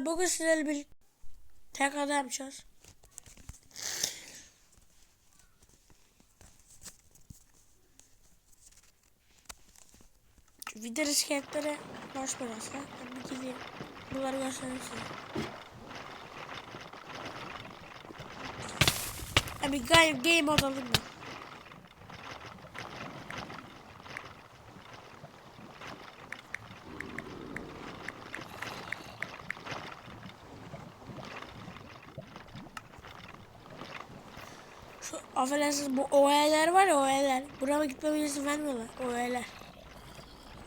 Bugün sizlerle bir tekrardan yapacağız. Video iskeletleri boş burası. Ben bir gideyim. Bunları göstereyim size. Ben bir game, alayım mı? Şu affedersiniz bu OE'ler var ya OE'ler. Buraya gitmeme izin vermiyorlar. OE'ler.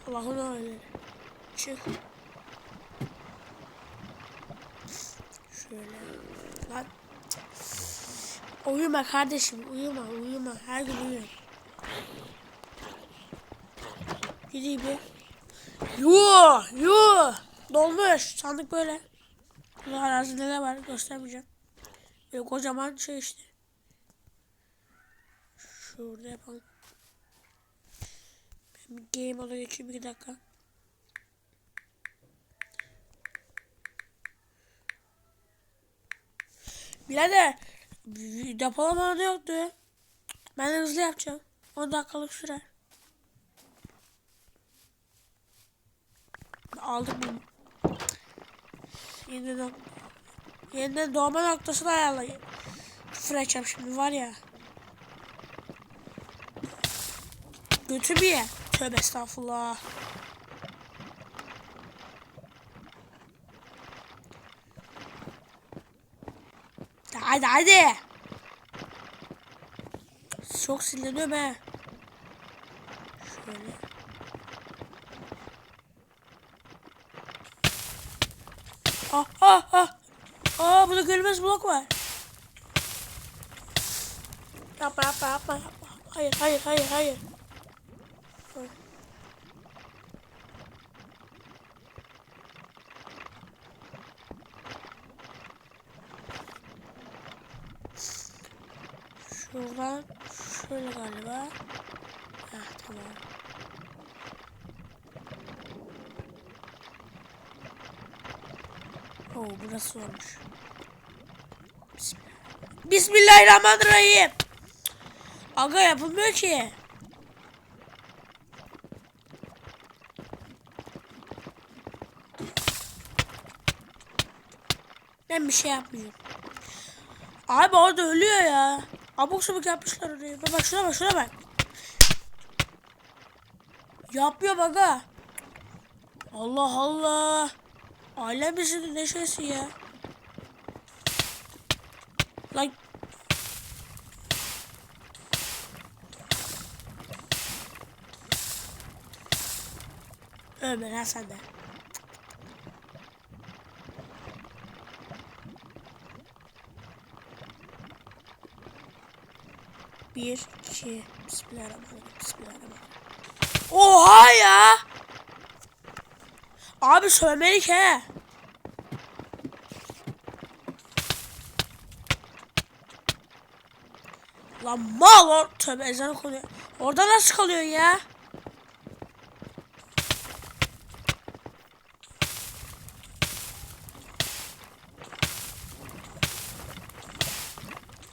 Allah'ın OE'leri. Çık. Şöyle. Lan. Uyuma kardeşim. Uyuma uyuma. Her gün uyuyor. Gideyim bir. Yoo yoo. Dolmuş. Sandık böyle. Burada arazide ne var göstermeyeceğim. Böyle kocaman şey işte. Şurada yapalım. Ben bir game moda geçeyim bir dakika. Birader depolama da yoktu. Ben de hızlı yapacağım. 10 dakikalık sürer. Aldık bunu. Yeniden, yeniden doğma noktasını ayarlayayım. Küfür şimdi var ya. Götü bir ye. Tövbe estağfurullah. Hadi hadi. Çok sinirleniyorum he. Şöyle. Ah ah ah. Aa burada görmez blok var. Yapma yapma yapma yapma. Hayır hayır hayır. Hayır. Şuradan şöyle galiba. Heh, tamam. Oo burası olmuş. Bismillah. Bismillahirrahmanirrahim. Aga yapılmıyor ki. Ben bir şey yapmıyorum. Abi orada ölüyor ya. Abuk sabuk yapmışlar orayı. Bak şuna bak şuna bak. Yapıyor aga. Allah Allah. Alem bizim neşesi ya. Lan. Ömer ha sen Bir, iki, bismillahirrahmanirrahim, bismillahirrahmanirrahim. Oha ya! Abi söylemelik he. Lan mal or tövbe ezan okunuyor. Orada nasıl kalıyorsun ya?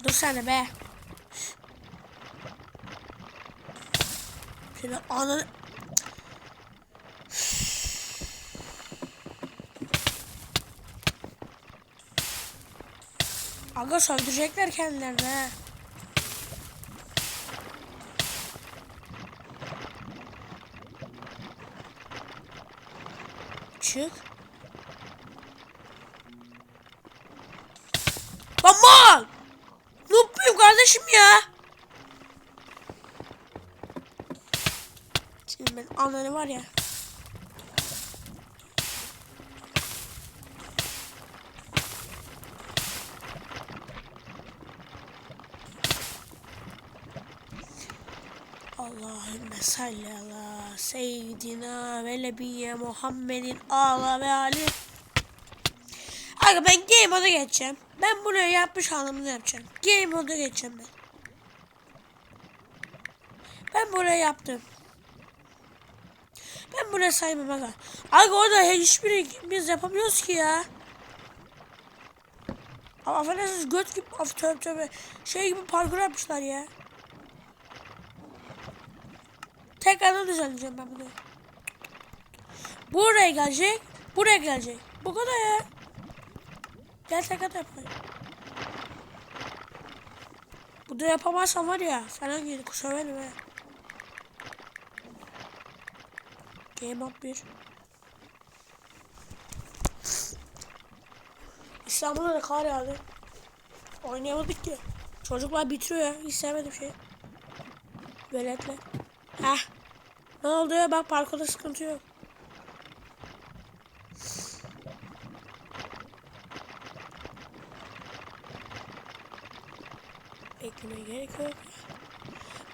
Dur de be. Şöyle ananı... Aga söndürecekler kendilerini ha. Çık. Lan mal! Ne yapayım kardeşim ya? Ananı var ya. Allahümme salli ala seyyidina ve nebiyye Muhammedin ala ve ali. Aga ben game moda geçeceğim. Ben buraya yapmış anlamını yapacağım. Game moda geçeceğim ben. Ben buraya yaptım. Buraya saymam aga. Aga orada hiçbiri biz yapamıyoruz ki ya. Ama affedersiniz göt gibi af tövbe tövbe. Şey gibi parkur yapmışlar ya. Tekrardan düzenleyeceğim ben bunu. Buraya gelecek. Buraya gelecek. Bu kadar ya. Gel tekrar yapayım. Bu da yapamazsam var ya falan geri söverim he. Up 1. İstanbul'da da kar yağdı. Oynayamadık ki. Çocuklar bitiriyor ya. Hiç sevmedim şey. Veletle. Heh. Ne oldu ya? Bak parkurda sıkıntı yok. Beklemeye gerek yok.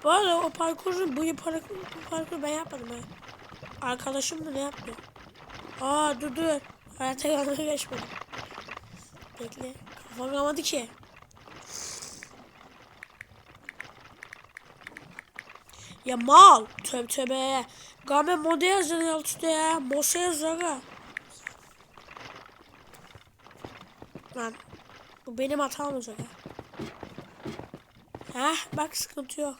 Bu arada o parkuru, bu parkuru ben yapmadım ha. Arkadaşım da ne yaptı? Aa dur dur. Hayata yanına geçmedim. Bekle. Kafam kalmadı ki. Ya mal. Tövbe tövbe. Game moda yazıyor alt üstte ya. Mosa yazıyor aga. Lan. Bu benim hatam olacak ha. Heh bak sıkıntı yok.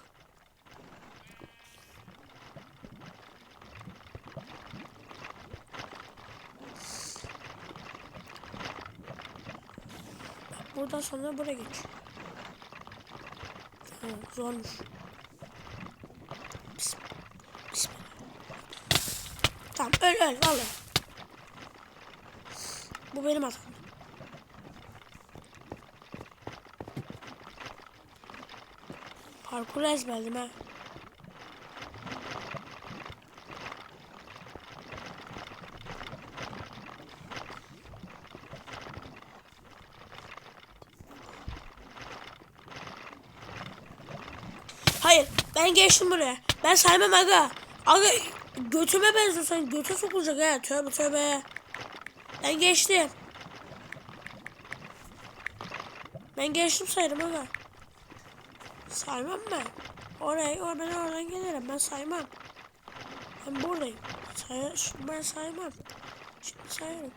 Bak buradan sonra buraya geç. Ha, zormuş. Bis- Bismillah. Tamam öl öl vallahi. Bu benim hatam. Parkur ezberledim ha. Hayır ben geçtim buraya. Ben saymam aga. Aga götüme benziyor sen götü sokulacak ha. Tövbe tövbe. Ben geçtim. Ben geçtim sayarım aga. Saymam ben. Oraya, or ben oradan gelirim. Ben saymam. Ben buradayım. Say ben saymam. Şimdi sayarım.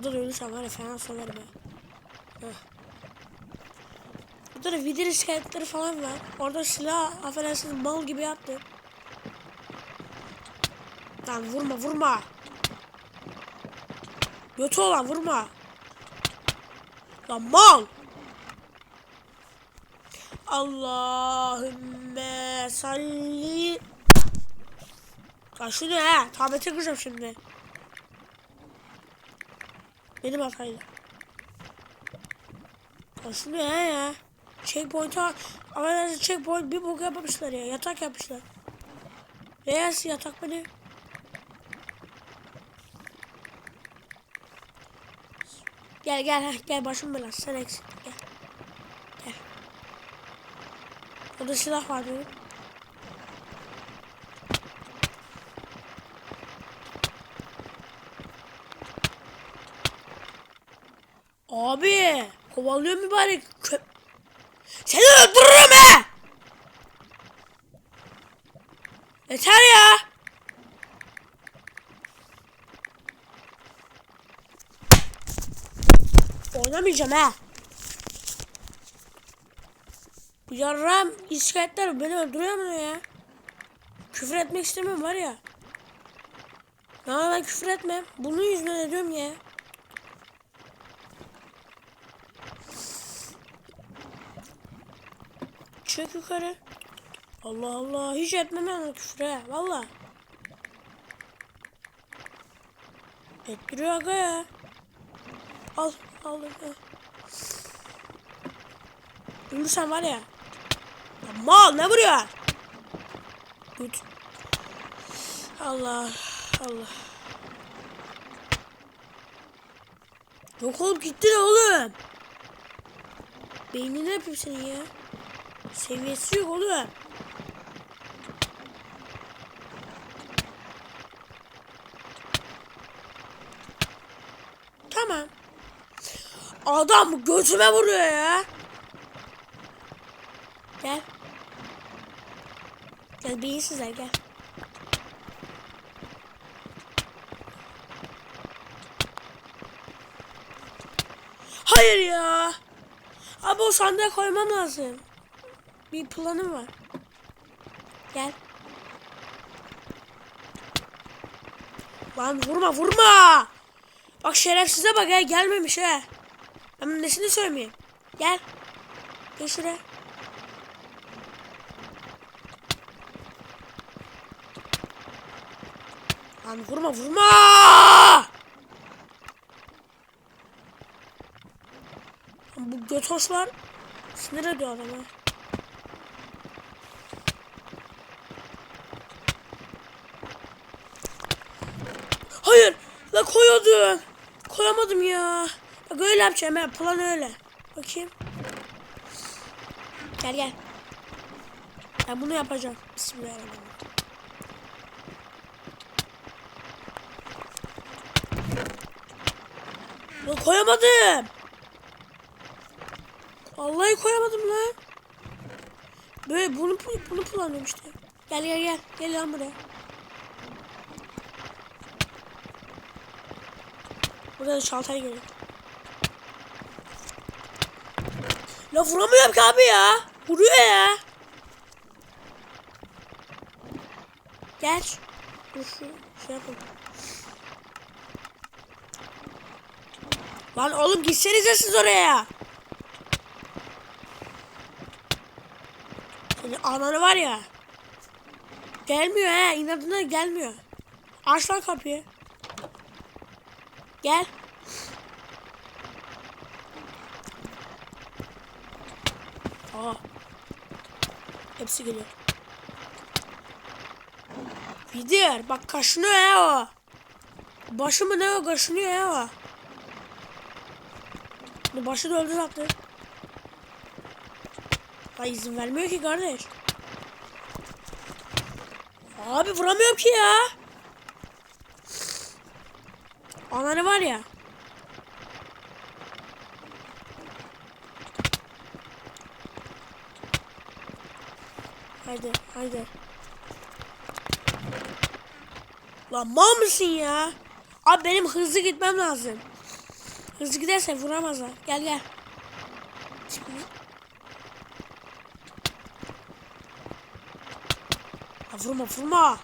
Burada da ölürsem var ya fena söverim ha. Burada da video iskeletleri falan var. Orada silah affedersiniz mal gibi yaptı. Lan vurma vurma. Götü olan vurma. Lan mal. Allahümme salli. Lan şu ne he? Tablete kıracağım şimdi. Benim şu ne he ya? Checkpoint'a ama checkpoint bir bok yapmışlar ya. Yatak yapmışlar. Beyaz yatak beni. Gel gel gel başım belası sen eksik gel. Gel. Orada silah var benim. Abi kovalıyor mübarek köp. Seni öldürürüm he. Yeter ya. Oynamayacağım ha. Bu yarram iskeletler beni öldürüyor mu ya? Küfür etmek istemiyorum var ya. Ya ben küfür etmem. Bunun yüzünden ediyorum ya. Çık yukarı. Allah Allah. Hiç etmem küfür ha. Valla. Ettiriyor aga ya. Al. Al. al. Ölürsen var ya. ya mal ne vuruyor? Güç. Allah. Allah. Yok oğlum gitti oğlum? Beynini yapayım senin ya. Seviyesi yok oğlum. Tamam. Adam götüme vuruyor ya. Gel Gel beyinsizler gel. Hayır ya. Abi o sandığa koymam lazım. Bir planım var. Gel. Lan vurma vurma. Bak şerefsize bak ya gelmemiş ha. Ben nesini söylemeyeyim. Gel. Gel şuraya. Lan vurma vurma. Lan Bu götoşlar sinir ediyor adamı. Hayır. Koyuyordum. Koyamadım ya. Bak öyle yapacağım ben. Plan öyle. Bakayım. Gel gel. Ben bunu yapacağım. Bismillahirrahmanirrahim. Lan koyamadım. Vallahi koyamadım lan. Böyle bunu bunu kullanıyorum işte. Gel gel gel. Gel lan buraya. Burada da çantaya geliyor. La vuramıyorum ki abi ya. Vuruyor ya. Gel. Dur şu şey yapalım. Lan oğlum gitsenize siz oraya. Senin ananı var ya. Gelmiyor he. inadına gelmiyor. Aç lan kapıyı. Gel. Aa. Hepsi geliyor. Gidiyor. Bak kaşınıyor ya o. Başı mı ne o kaşınıyor ya o. Başı da öldü zaten. Ay izin vermiyor ki kardeş. Abi vuramıyorum ki ya. Ananı var ya. Haydi haydi. Lan mal mısın ya? Abi benim hızlı gitmem lazım. Hızlı giderse vuramazlar. Gel gel. Ha, vurma vurma.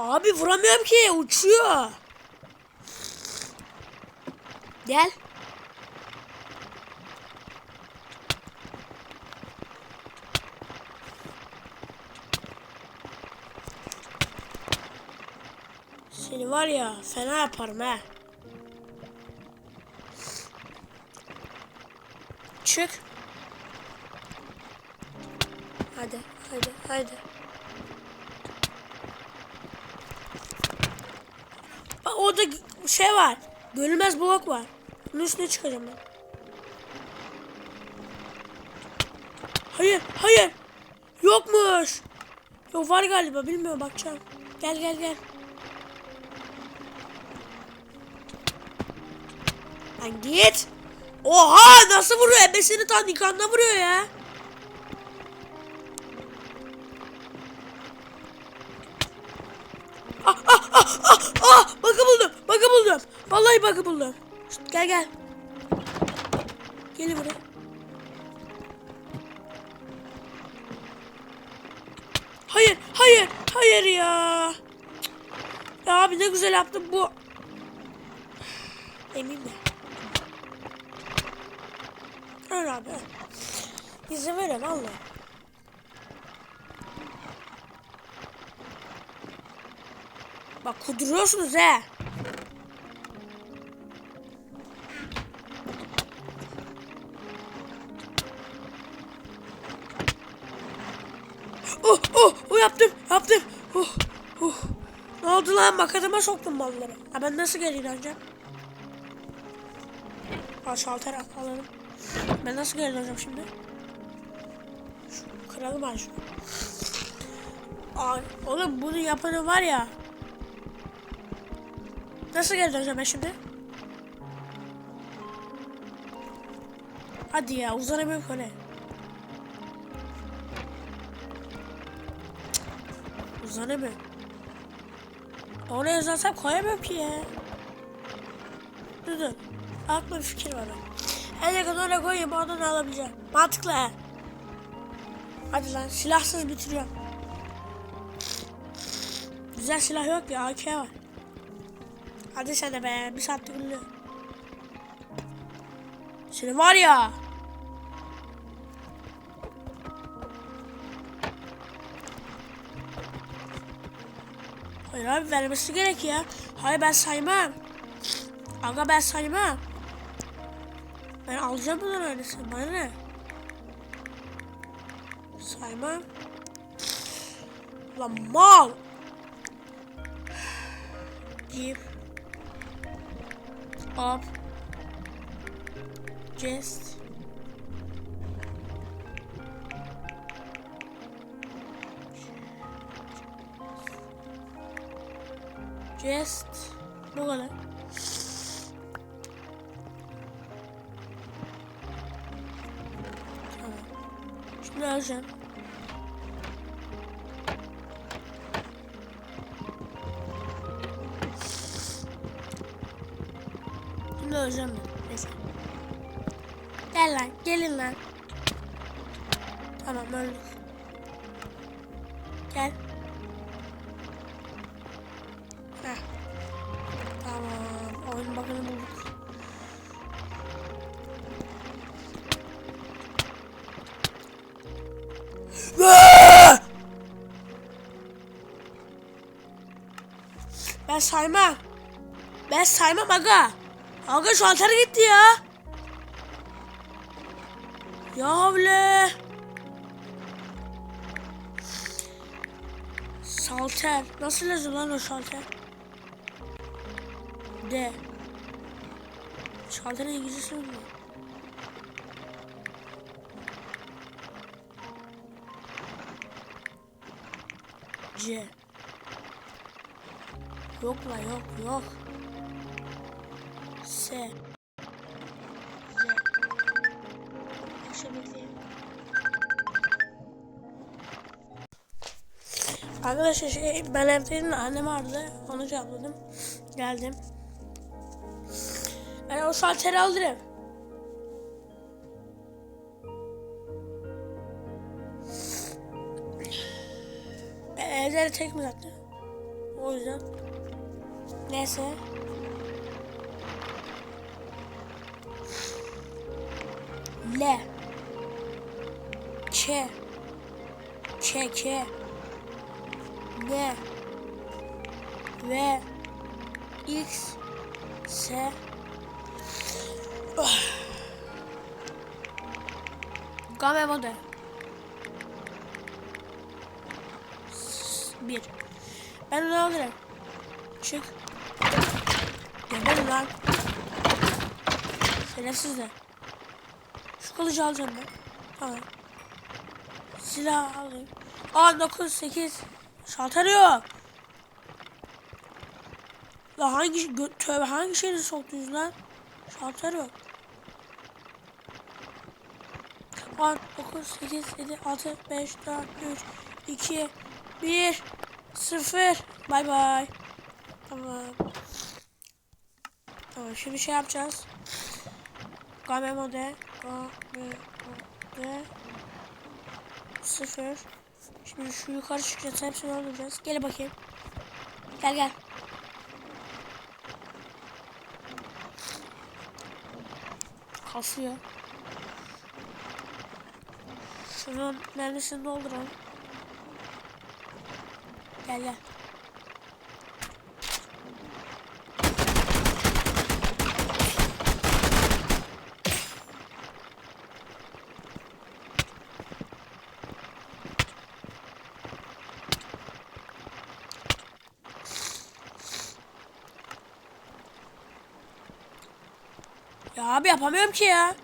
Abi vuramıyorum ki uçuyor. Gel. Seni var ya fena yaparım ha. Çık. Hadi hadi hadi. Bak orada şey var. Görünmez blok var. Bunun üstüne çıkacağım ben. Hayır, hayır. Yokmuş. Yok var galiba bilmiyorum bakacağım. Gel gel gel. Lan git. Oha nasıl vuruyor? Ebesini tam nikahında vuruyor ya. Ah ah ah bakı buldum bakı buldum. Vallahi bakı buldum. Şşt, gel gel. Gel buraya. Hayır hayır hayır ya. Ya abi ne güzel yaptım bu. Emin de. Öyle abi. İzin verin Allah. Bak kuduruyorsunuz he. Oh oh oh yaptım yaptım. Oh oh. Ne oldu lan makadıma soktum malları. Ha ben nasıl geri döneceğim? Al şalter al, alalım. Ben nasıl geri döneceğim şimdi? Şu, kıralım ben şunu. Aa, oğlum bunu yapanı var ya. Nasıl döneceğim ben şimdi? Hadi ya uzanamıyorum öyle. Uzanamıyorum. Oraya uzansam koyamıyorum ki ya. Dur dur. Aklıma bir fikir var. En yakın oraya koyayım oradan alabileceğim. Mantıklı he. Hadi lan silahsız bitiriyorum. Güzel silah yok ya AK var. Hadi sen de be bir saattir gülüyor. Seni var ya. Hayır abi vermesi gerek ya. Hayır ben saymam. Aga ben saymam. Ben alacağım bunları öylesi. Bana ne? Saymam. Lan mal. Give. Up. Just. Just. Bu kadar. Tamam. Şimdi alacağım. Ben. Neyse. Gel lan. Gelin lan. Tamam öldük. Gel. Heh. Tamam. Oyun bakını bulduk. Ben saymam. Ben saymam aga. Aga şu altar gitti ya. Ya havle. Salter. Nasıl yazıyor lan o şalter? D. Şalterin İngilizcesi mi? C. Yok la yok yok. S. Arkadaşlar şey ben evdeydim de annem aradı. Onu cevapladım. Geldim. Ben o şalteri alırım. E, de tek mi zaten? O yüzden. Neyse. L. Ç. Ç. Ç. N. V. X. S. Game mode. Bir. Ben onu alırım. Çık. Geberin lan. Şerefsiz de. Şu kılıcı alacağım ben. Tamam. Silah alayım. Aa 9 8. Şalter yok. La hangi tövbe hangi şeyini soktunuz lan? Şalter yok. 10, 9, 8, 7, 6, 5, 4, 3, 2, 1, 0. Bay bay. Tamam. Tamam şimdi şey yapacağız. Game mode. Mode. 0. Şimdi şu yukarı çıkacağız. Hepsini öldüreceğiz. Gel bakayım. Gel gel. Kasıyor. Şunun mermisini dolduralım. Gel gel. Ya abi yapamıyorum ki ya.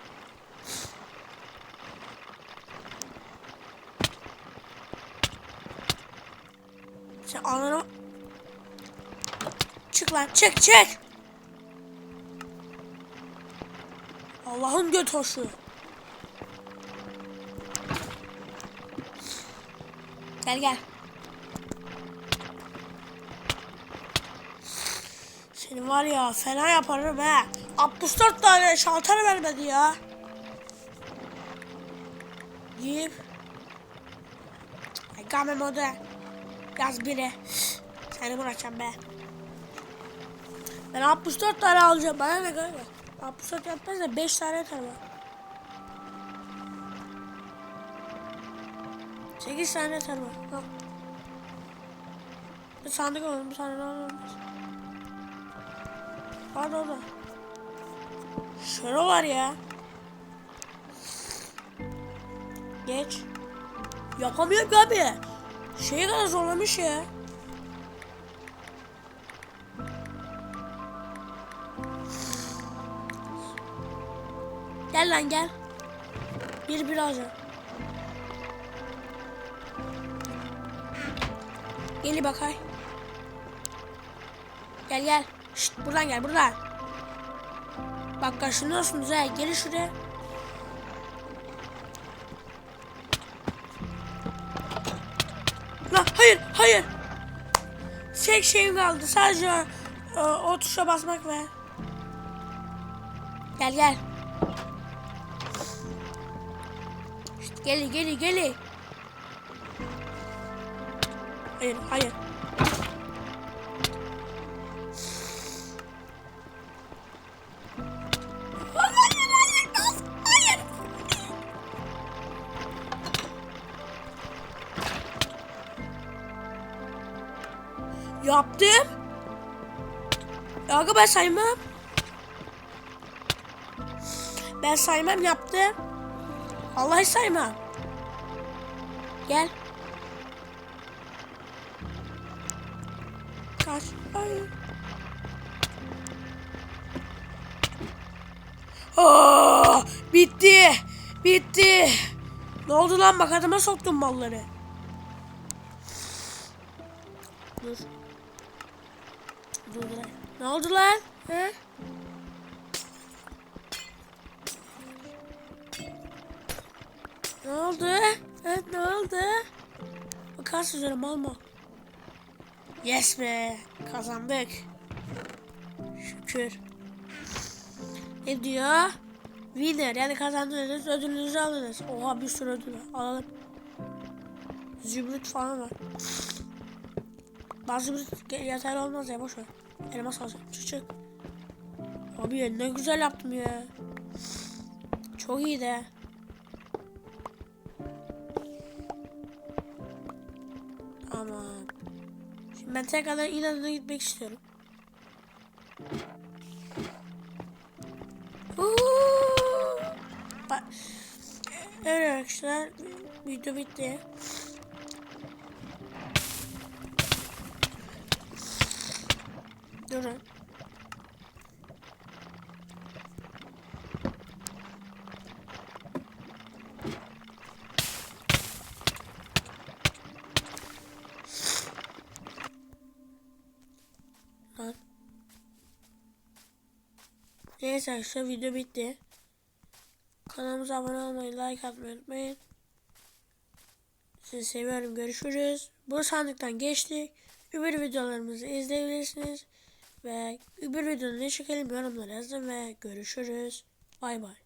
Sen ananı... Çık lan çık çık. Allah'ın göt hoşu. Gel gel. Seni var ya fena yaparım he. 64 tane şalter vermedi ya. Yiyip. Game modu. Yaz biri. Seni bırakacağım be. Ben 64 tane alacağım. Bana ne kadar? 64 yapmaz da 5 tane yeter bana. 8 tane yeter bana. Bir sandık alalım. Bir daha alalım. Hadi orada. Var ya. Geç. Yapamıyorum abi. Şey kadar zorlamış ya. Gel lan gel. Bir bir alacağım. Gel bakay. Gel gel. Şşt buradan gel buradan. Bak kaşınıyorsunuz ha. Gelin şuraya. Lan hayır hayır. Tek şeyim kaldı. Sadece o, o tuşa basmak ve. Gel gel. Şşt, geli geli geli. Hayır hayır. Yaptım. Ya Aga ben saymam. Ben saymam yaptım. Vallahi saymam. Gel. Kaç. Hayır. Aa, bitti. Bitti. Ne oldu lan bak adama soktun malları. Dur. Ne oldu lan? He? Ne oldu? Evet ne oldu? Bakarsın mal mal. Yes be. Kazandık. Şükür. Ne diyor? Winner yani kazandınız ödülünüzü alınız. Oha bir sürü ödül. Alalım. Zümrüt falan var. Bazı bir yeterli olmaz ya boş ver. Elmas alacağım. Çık. Abi ne güzel yaptım ya. Çok iyi de. Aman. Şimdi ben tekrardan inadına gitmek istiyorum. Evet arkadaşlar. Video bitti. Durun. Neyse arkadaşlar video bitti. Kanalımıza abone olmayı, like atmayı unutmayın. Sizi seviyorum. Görüşürüz. Bu sandıktan geçtik. Öbür videolarımızı izleyebilirsiniz. Ve öbür videoda ne çekelim yorumlara yazın ve görüşürüz. Bay bay.